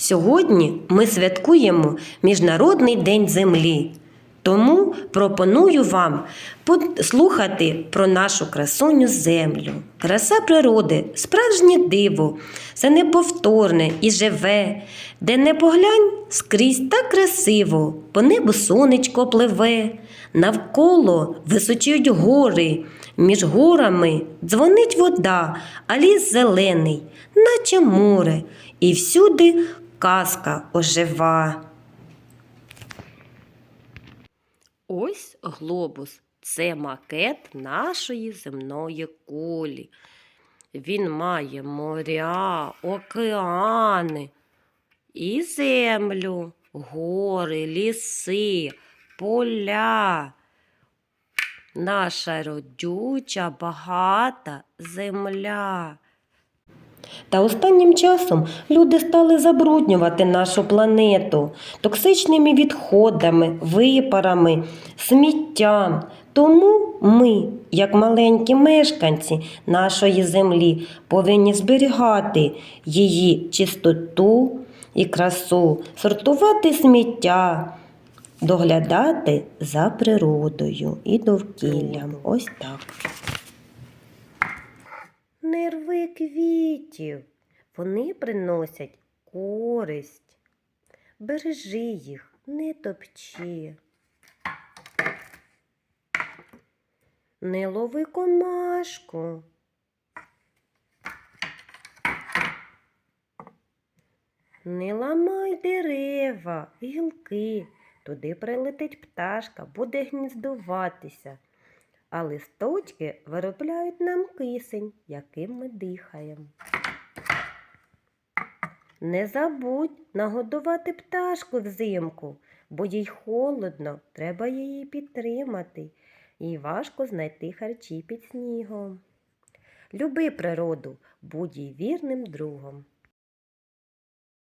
Сьогодні ми святкуємо Міжнародний день землі. Тому пропоную вам послухати про нашу красуню землю. Краса природи, справжнє диво, це неповторне і живе, де не поглянь скрізь так красиво, по небу сонечко пливе, навколо височують гори, між горами дзвонить вода, а ліс зелений, наче море, і всюди казка ожива. Ось глобус. Це макет нашої земної кулі. Він має моря, океани і землю, гори, ліси, поля. Наша родюча, багата земля. Та останнім часом люди стали забруднювати нашу планету токсичними відходами, випарами, сміттям. Тому ми, як маленькі мешканці нашої землі, повинні зберігати її чистоту і красу, сортувати сміття, доглядати за природою і довкіллям. Ось так. Не рви квітів, вони приносять користь. Бережи їх, не топчи. Не лови комашку. Не ламай дерева, гілки. Туди прилетить пташка, буде гніздуватися а листочки виробляють нам кисень, яким ми дихаємо. Не забудь нагодувати пташку взимку, бо їй холодно, треба її підтримати, їй важко знайти харчі під снігом. Люби природу, будь їй вірним другом.